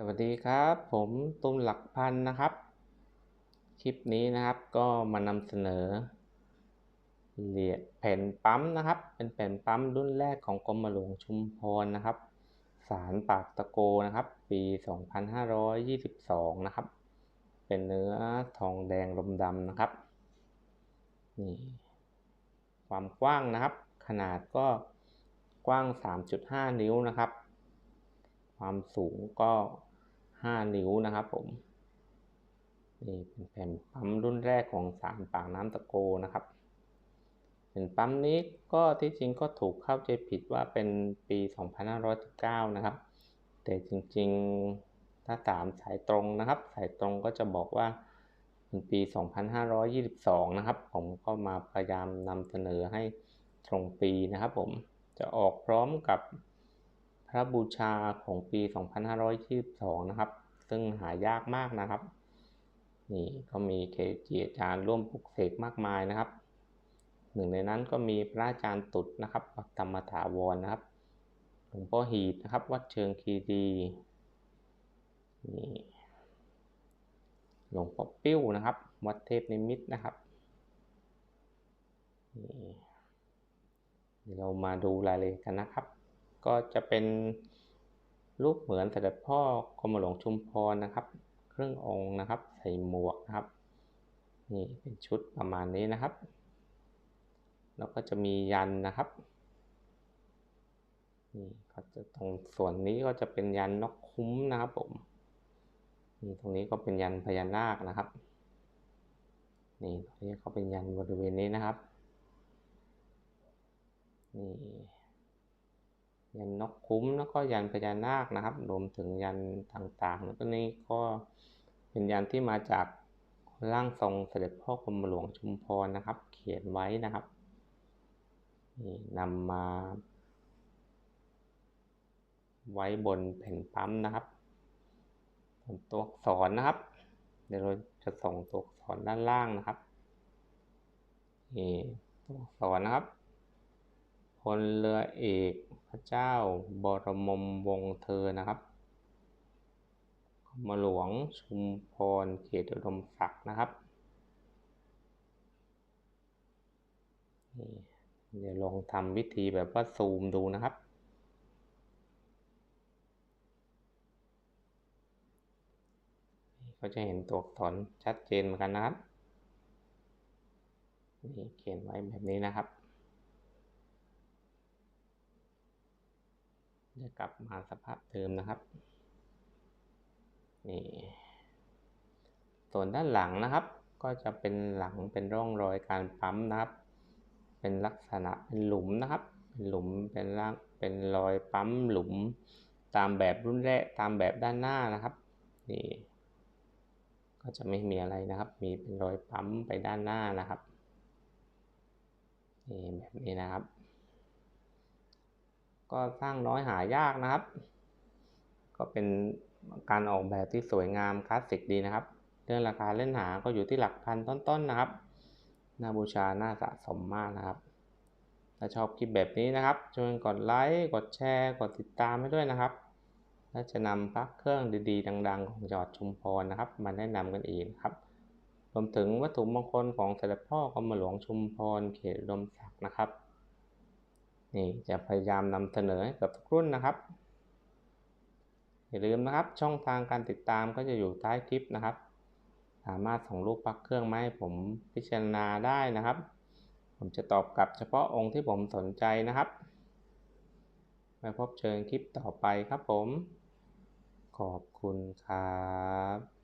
สวัสดีครับ ผมตุ้มหลักพันนะครับ คลิปนี้นะครับก็มานำเสนอเหรียญแผ่นปั๊มนะครับ เป็นแผ่นปั๊มรุ่นแรกของกรมหลวงชุมพรนะครับ สารปากตะโกนะครับ ปี 2522 นะครับ เป็นเนื้อทองแดงลมดำนะครับนี่ความกว้างนะครับ ขนาดก็กว้าง 3.5 นิ้วนะครับความสูงก็ 5 นิ้วนะครับผมนี่เป็นแผ่นปั๊มรุ่นแรกของสารปากน้ำตะโกนะครับแผ่นปั๊มนี้ก็ที่จริงก็ถูกเข้าใจผิดว่าเป็นปี 2519 นะครับ แต่จริงๆถ้าตามสายตรงนะครับ สายตรงก็จะบอกว่าเป็นปี 2522 นะครับ ผมก็มาพยายามนำเสนอให้ตรงปีนะครับผมจะออกพร้อมกับ พระบูชาของปี 2522 นะครับ ซึ่งหายากมากนะครับ นี่ก็มีเกจิอาจารย์ร่วมปลุกเสกมากมายนะครับ หนึ่งในนั้นก็มีพระอาจารย์ตุดนะครับวัดธรรมถาวรนะครับหลวงพ่อหีดนะครับ วัดเชิงคีรีนี่หลวงพ่อปิ้วนะครับ วัดเทพนิมิตนะครับนี่เรามาดูรายละเอียดกันนะครับ ก็จะเป็นรูปเหมือนเสด็จพ่อกรมหลวงชุมพรนะครับ เครื่ององค์นะครับ ใส่หมวกนะครับนี่เป็นชุดประมาณนี้นะครับ แล้วก็จะมียันนะครับนี่ก็จะตรงส่วนนี้ก็จะเป็นยันนกคุ้มนะครับผมนี่ตรงนี้ก็เป็นยันพญานาคนะครับนี่ตรงนี้ก็เป็นยันบริเวณนี้นะครับนี่ ยันนกคุ้มแล้วก็ยันพญานาคนะครับ รวมถึงยันต่างๆ แล้วก็นี่ก็เป็นยันที่มาจากร่างทรงเสด็จพ่อกรมหลวงชุมพรนะครับ เขียนไว้นะครับนี่นำมา ไว้บนแผ่นปั๊มนะครับตัวอักษรนะครับ เดี๋ยวเราจะส่งตัวอักษรด้านล่างนะครับนี่ตัวอักษรนะครับ พลเรือเอกพระเจ้าบรมมวงเธอนะครับมาหลวงชุมพรเขตอุดมศักดิ์นะครับเดี๋ยวลองทำวิธีแบบว่าซูมดูนะครับ ก็จะเห็นตัวอักษรชัดเจนเหมือนกันนะครับนี่เขียนไว้แบบนี้นะครับ จะกลับมาสภาพเดิมนะครับนี่ส่วนด้านหลังนะครับ ก็จะเป็นหลังเป็นร่องรอยการปั๊มนะครับ เป็นลักษณะเป็นหลุมนะครับ เป็นหลุมเป็นร่างเป็นรอยปั๊มหลุม ตามแบบรุ่นแรกตามแบบด้านหน้านะครับนี่ก็จะไม่มีอะไรนะครับ มีเป็นรอยปั๊มไปด้านหน้านะครับนี่แบบนี้นะครับ ก็สร้างน้อยหายากนะครับ ก็เป็นการออกแบบที่สวยงามคลาสสิกดีนะครับ เรื่องราคาเล่นหาก็อยู่ที่หลักพันต้นๆนะครับ น่าบูชา น่าสะสมมากนะครับ ถ้าชอบคลิปแบบนี้นะครับ ช่วยกดไลค์ กดแชร์ กดติดตามให้ด้วยนะครับ และจะนำพักเครื่องดีๆ ดัง ๆ ของจอดชุมพรนะครับ มาแนะนำกันอีกครับ รวมถึงวัตถุมงคลของเสด็จพ่อกรมหลวงชุมพรเขตลมศักดิ์นะครับ นี่จะพยายามนำเสนอให้กับทุกรุ่นนะครับ อย่าลืมนะครับช่องทางการติดตามก็จะอยู่ใต้คลิปนะครับ สามารถส่งรูปปักเครื่องมาให้ผมพิจารณาได้นะครับ ผมจะตอบกลับเฉพาะองค์ที่ผมสนใจนะครับไว้พบเจอคลิปต่อไปครับผม ขอบคุณครับ